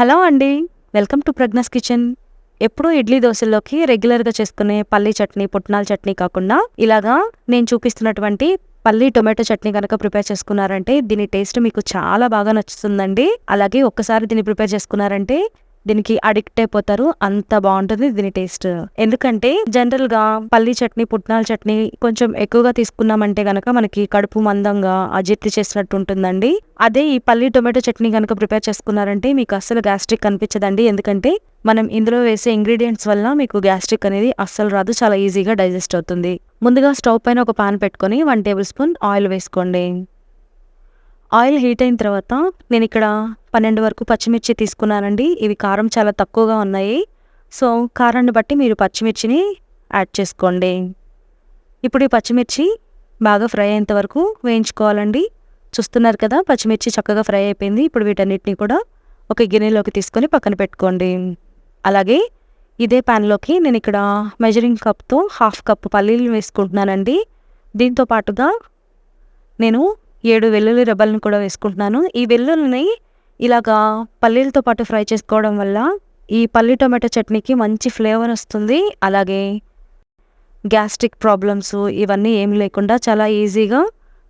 Hello అండి. Welcome to Pragnya's kitchen. ఎప్పుడూ ఇడ్లీ దోశల్లోకి రెగ్యులర్గా చేసుకునే పల్లీ చట్నీ పుట్నాల చట్నీ కాకుండా ఇలాగా నేను చూపిస్తున్నటువంటి పల్లీ టొమాటో చట్నీ కనుక ప్రిపేర్ చేసుకున్నారంటే దీని టేస్ట్ మీకు చాలా బాగా నచ్చుతుందండి. అలాగే ఒక్కసారి దీన్ని ప్రిపేర్ చేసుకున్నారంటే దీనికి అడిక్ట్ అయిపోతారు. అంత బాగుంటుంది దీని టేస్ట్ ఎందుకంటే జనరల్గా పల్లీ చట్నీ పుట్నాల చట్నీ కొంచెం ఎక్కువగా తీసుకున్నామంటే గనక మనకి కడుపు మందంగా అజీర్తి చేసినట్టు ఉంటుందండి. అదే ఈ పల్లీ టొమాటో చట్నీ కనుక ప్రిపేర్ చేసుకున్నారంటే మీకు అస్సలు గ్యాస్ట్రిక్ అనిపించదండి. ఎందుకంటే మనం ఇందులో వేసే ఇంగ్రీడియంట్స్ వల్ల మీకు గ్యాస్ట్రిక్ అనేది అస్సలు రాదు. చాలా ఈజీగా డైజెస్ట్ అవుతుంది. ముందుగా స్టవ్ పైన ఒక పాన్ పెట్టుకొని వన్ టేబుల్ స్పూన్ ఆయిల్ వేసుకోండి. ఆయిల్ హీట్ అయిన తర్వాత నేను ఇక్కడ పన్నెండు వరకు పచ్చిమిర్చి తీసుకున్నానండి. ఇవి కారం చాలా తక్కువగా ఉన్నాయి. సో కారాన్ని బట్టి మీరు పచ్చిమిర్చిని యాడ్ చేసుకోండి. ఇప్పుడు ఈ పచ్చిమిర్చి బాగా ఫ్రై అయ్యేంత వరకు వేయించుకోవాలండి. చూస్తున్నారు కదా పచ్చిమిర్చి చక్కగా ఫ్రై అయిపోయింది. ఇప్పుడు వీటన్నిటిని కూడా ఒక గిన్నెలోకి తీసుకొని పక్కన పెట్టుకోండి. అలాగే ఇదే ప్యాన్లోకి నేను ఇక్కడ మెజరింగ్ కప్తో హాఫ్ కప్ పల్లీలు వేసుకుంటున్నానండి. దీంతో పాటుగా నేను ఏడు వెల్లుల్లి రెబ్బలను కూడా వేసుకుంటున్నాను. ఈ వెల్లుల్లిని ఇలాగా పల్లీలతో పాటు ఫ్రై చేసుకోవడం వల్ల ఈ పల్లి టొమాటో చట్నీకి మంచి ఫ్లేవర్ వస్తుంది. అలాగే గ్యాస్ట్రిక్ ప్రాబ్లమ్స్ ఇవన్నీ ఏం లేకుండా చాలా ఈజీగా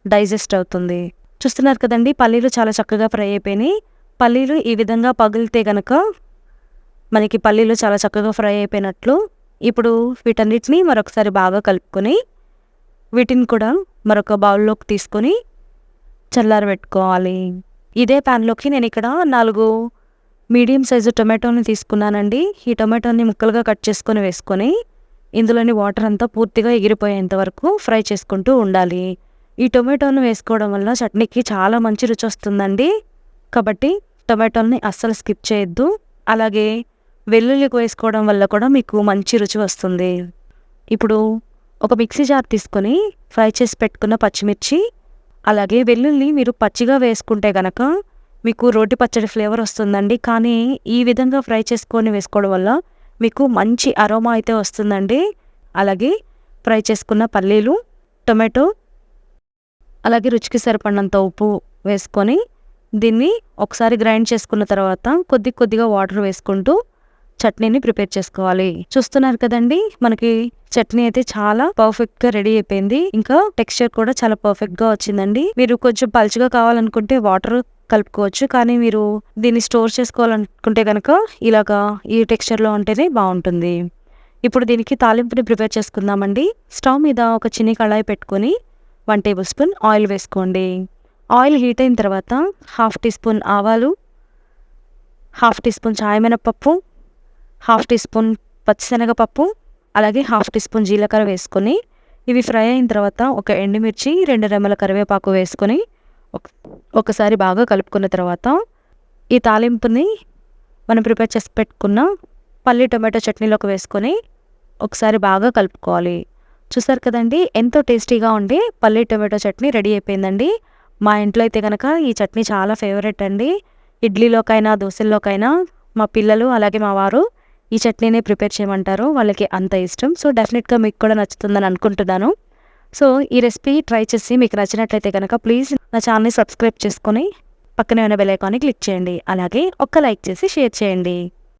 డైజెస్ట్ అవుతుంది. చూస్తున్నారు కదండి పల్లీలు చాలా చక్కగా ఫ్రై అయిపోయినాయి. పల్లీలు ఈ విధంగా పగిలితే గనక మనకి పల్లీలు చాలా చక్కగా ఫ్రై అయిపోయినట్లు ఇప్పుడు వీటన్నిటిని మరొకసారి బాగా కలుపుకొని వీటిని కూడా మరొక బౌల్లోకి తీసుకొని చల్లారబెట్టుకోవాలి ఇదే ప్యాన్లోకి నేను ఇక్కడ నాలుగు మీడియం సైజు టొమాటోని తీసుకున్నానండి. ఈ టొమాటోని ముక్కలుగా కట్ చేసుకొని వేసుకొని ఇందులోని వాటర్ అంతా పూర్తిగా ఎగిరిపోయేంత వరకు ఫ్రై చేసుకుంటూ ఉండాలి. ఈ టొమాటోను వేసుకోవడం వల్ల చట్నీకి చాలా మంచి రుచి వస్తుందండి. కాబట్టి టొమాటోని అస్సలు స్కిప్ చేయొద్దు. అలాగే వెల్లుల్లికి వేసుకోవడం వల్ల కూడా మీకు మంచి రుచి వస్తుంది. ఇప్పుడు ఒక మిక్సీ జార్ తీసుకొని ఫ్రై చేసి పెట్టుకున్న పచ్చిమిర్చి అలాగే వెల్లుల్లి మీరు పచ్చిగా వేసుకుంటే గనక మీకు రోటి పచ్చడి ఫ్లేవర్ వస్తుందండి. కానీ ఈ విధంగా ఫ్రై చేసుకొని వేసుకోవడం వల్ల మీకు మంచి అరోమా అయితే వస్తుందండి. అలాగే ఫ్రై చేసుకున్న పల్లీలు టొమాటో అలాగే రుచికి సరిపడినంత ఉప్పు వేసుకొని దీన్ని ఒకసారి గ్రైండ్ చేసుకున్న తర్వాత కొద్ది కొద్దిగా వాటర్ వేసుకుంటూ చట్నీని ప్రిపేర్ చేసుకోవాలి. చూస్తున్నారు కదండి మనకి చట్నీ అయితే చాలా పర్ఫెక్ట్గా రెడీ అయిపోయింది. ఇంకా టెక్స్చర్ కూడా చాలా పర్ఫెక్ట్గా వచ్చిందండి. మీరు కొంచెం పలుచగా కావాలనుకుంటే వాటర్ కలుపుకోవచ్చు. కానీ మీరు దీన్ని స్టోర్ చేసుకోవాలనుకుంటే కనుక ఇలాగా ఈ టెక్స్చర్లో ఉంటేనే బాగుంటుంది. ఇప్పుడు దీనికి తాలింపుని ప్రిపేర్ చేసుకుందామండి. స్టవ్ మీద ఒక చిన్ని కళాయి పెట్టుకొని వన్ టేబుల్ స్పూన్ ఆయిల్ వేసుకోండి. ఆయిల్ హీట్ అయిన తర్వాత హాఫ్ టీ స్పూన్ ఆవాలు హాఫ్ టీ స్పూన్ చాయమినపప్పు హాఫ్ టీ స్పూన్ పచ్చిశనగపప్పు అలాగే హాఫ్ టీ స్పూన్ జీలకర్ర వేసుకొని ఇవి ఫ్రై అయిన తర్వాత ఒక ఎండుమిర్చి రెండు రెమ్మల కరివేపాకు వేసుకొని ఒకసారి బాగా కలుపుకున్న తర్వాత ఈ తాలింపుని మనం ప్రిపేర్ చేసి పెట్టుకున్న పల్లి టొమాటో చట్నీలోకి వేసుకొని ఒకసారి బాగా కలుపుకోవాలి. చూసారు కదండి ఎంతో టేస్టీగా ఉండి పల్లి టొమాటో చట్నీ రెడీ అయిపోయిందండి. మా ఇంట్లో అయితే కనుక ఈ చట్నీ చాలా ఫేవరెట్ అండి. ఇడ్లీలోకైనా దోశల్లోకైనా మా పిల్లలు అలాగే మా వారు ఈ చట్నీనే ప్రిపేర్ చేయమంటారు వాళ్ళకి అంత ఇష్టం. సో డెఫినెట్గా మీకు కూడా నచ్చుతుందని అనుకుంటున్నాను. సో ఈ రెసిపీ ట్రై చేసి మీకు నచ్చినట్లయితే కనుక ప్లీజ్ నా ఛానల్ని సబ్స్క్రైబ్ చేసుకొని పక్కనే ఉన్న బెల్ ఐకాన్ని క్లిక్ చేయండి. అలాగే ఒక్క లైక్ చేసి షేర్ చేయండి.